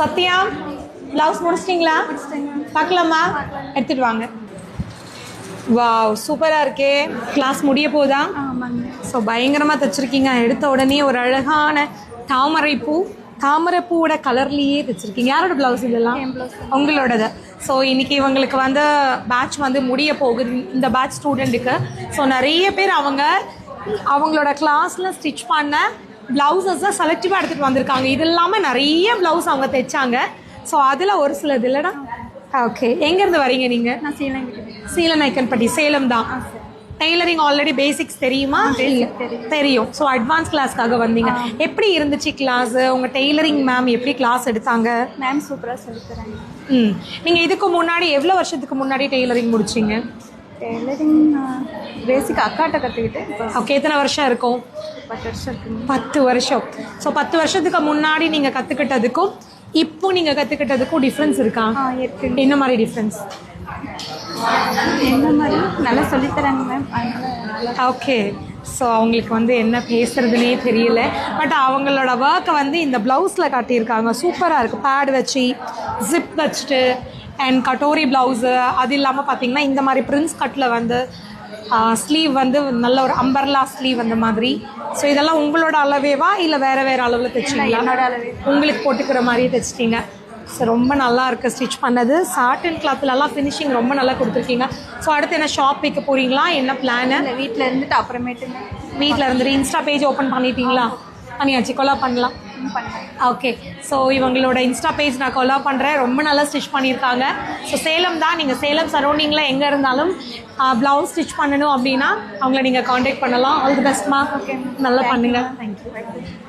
Sathya blouse முடிச்சிட்டிங்களா? பார்க்கலாமா? எடுத்துட்டு வாங்க. வாவ் சூப்பராக இருக்கே. கிளாஸ் முடிய போதா? ஸோ பயங்கரமாக தைச்சிருக்கீங்க. எடுத்த உடனே ஒரு அழகான தாமரை பூ. தாமரை பூவோட கலர்லேயே தைச்சிருக்கீங்க. யாரோட ப்ளவுஸ் இதெல்லாம்? உங்களோடது. ஸோ இன்னைக்கு இவங்களுக்கு வந்து பேட்ச் வந்து முடிய போகுது. இந்த பேட்ச் ஸ்டூடெண்ட்டுக்கு ஸோ நிறைய பேர் அவங்க அவங்களோட கிளாஸில் ஸ்டிச் பண்ண ப்ளவுசஸை செலக்டிவாக எடுத்துகிட்டு வந்திருக்காங்க. இது இல்லாமல் நிறைய ப்ளவுஸ் அவங்க தைச்சாங்க. ஸோ அதில் ஒரு சிலது இல்லைடா? ஓகே எங்கேருந்து வரீங்க நீங்கள் நான் சீலங்கிட்டு. சீலநாயக்கன்பட்டி சேலம் தான். டெய்லரிங் ஆல்ரெடி பேசிக்ஸ் தெரியுமா? தெரியும். ஸோ அட்வான்ஸ் கிளாஸ்க்காக வந்தீங்க. எப்படி இருந்துச்சு கிளாஸ் உங்க டெய்லரிங் மேம் எப்படி கிளாஸ் எடுத்தாங்க? மேம் சூப்பராக சொல்லித் தராங்க ம். நீங்க இதுக்கு முன்னாடி எவ்வளோ வருஷத்துக்கு முன்னாடி டெய்லரிங் முடிச்சீங்க? டெய்லரிங் பேசிக் அக்காட்ட கற்றுக்கிட்டு ஓகே எத்தனை வருஷம் இருக்கும்? பத்து வருஷம் இருக்குங்க பத்து வருஷம். ஸோ பத்து வருஷத்துக்கு முன்னாடி நீங்க கத்துக்கிட்டதுக்கும் இப்போ நீங்க கத்துக்கிட்டதுக்கும் டிஃப்ரென்ஸ் இருக்கா? என்ன மாதிரி டிஃப்ரென்ஸ் என்ன மாதிரி? நல்லா சொல்லித் தராங்க மேம் ஓகே ஸோ அவங்களுக்கு வந்து என்ன பேசுறதுனே தெரியல. பட் அவங்களோட ஒர்க்கை வந்து இந்த ப்ளவுஸில் காட்டியிருக்காங்க. சூப்பராக இருக்குது பேட் வச்சு ஜிப் வச்சுட்டு அண்ட் கட்டோரி ப்ளவுஸு அது இல்லாமல் பார்த்தீங்கன்னா இந்த மாதிரி பிரின்ஸ் கட்டில் வந்து ஸ்லீவ் வந்து நல்ல ஒரு அம்பர்லா ஸ்லீவ் அந்த மாதிரி. ஸோ இதெல்லாம் உங்களோட அளவேவா இல்லை வேறு வேறு அளவில் தைச்சிங்களா? உங்களுக்கு போட்டுக்கிற மாதிரியே தைச்சிட்டிங்க. ஸோ ரொம்ப நல்லா இருக்குது ஸ்டிச் பண்ணது. சாட்டன் கிளாத்லலாம் ஃபினிஷிங் ரொம்ப நல்லா கொடுத்துருக்கீங்க. ஸோ அடுத்து என்ன ஷாப் வைக்க போகிறீங்களா என்ன பிளானு வீட்டில் இருந்துட்டு அப்புறமேட்டுங்க வீட்டில் இருந்துட்டு இன்ஸ்டா பேஜ் ஓப்பன் பண்ணிட்டீங்களா? பண்ணியாச்சு. கொலா பண்ணலாம். ஓகே ஸோ இவங்களோட இன்ஸ்டா பேஜ் நான் கொலா பண்ணுறேன் ரொம்ப நல்லா ஸ்டிச் பண்ணியிருக்காங்க. ஸோ சேலம் தான். நீங்கள் சேலம் சரௌண்டிங்கில் எங்கே இருந்தாலும் ப்ளவுஸ் ஸ்டிச் பண்ணணும் அப்படின்னா அவங்கள நீங்கள் காண்டாக்ட் பண்ணலாம். ஆல் தி பெஸ்ட்மா ஓகே நல்லா பண்ணுங்கள் தேங்க்யூ